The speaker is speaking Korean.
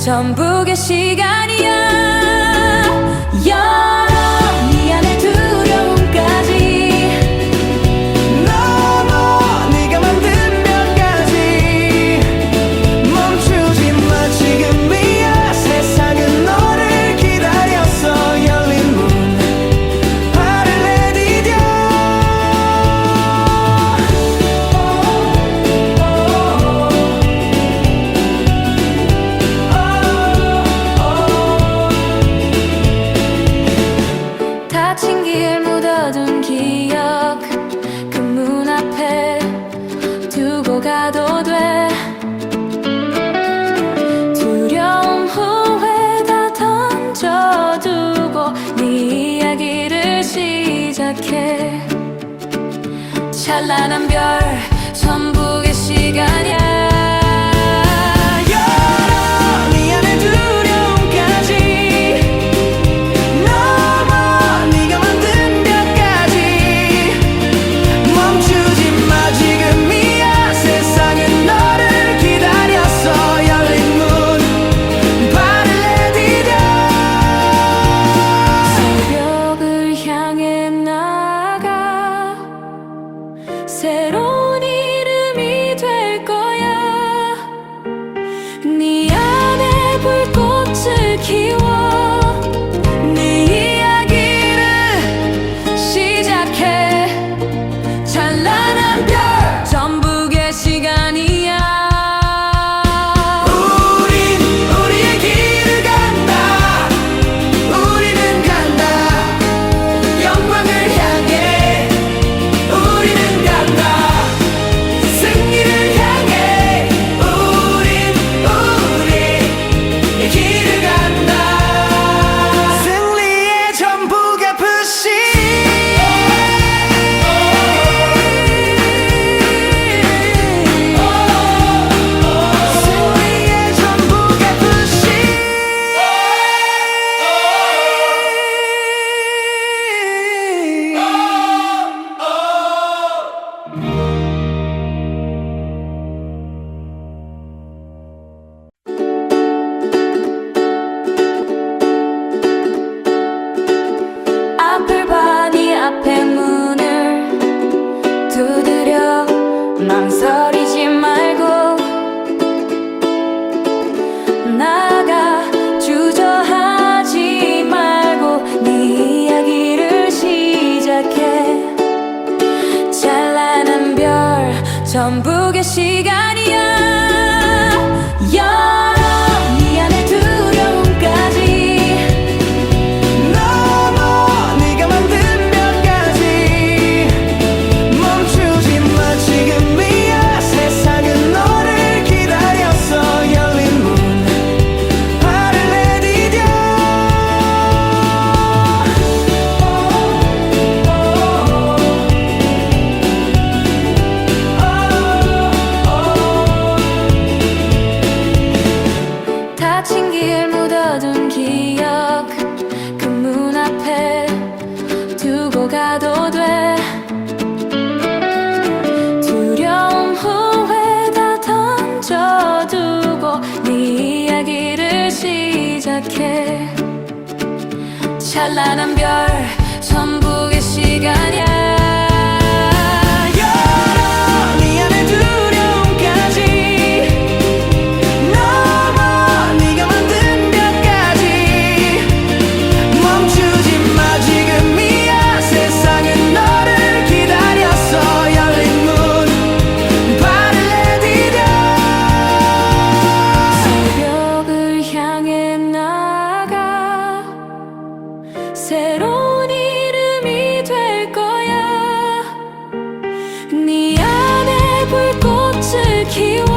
전부의 시간이야. 두고 가도 돼. 두려움 후회 다 던져두고 네 이야기를 시작해. 찬란한 별 선북의 시간이야. 전부의 시간이 찬란한 별. 네 안에 불꽃을 키워.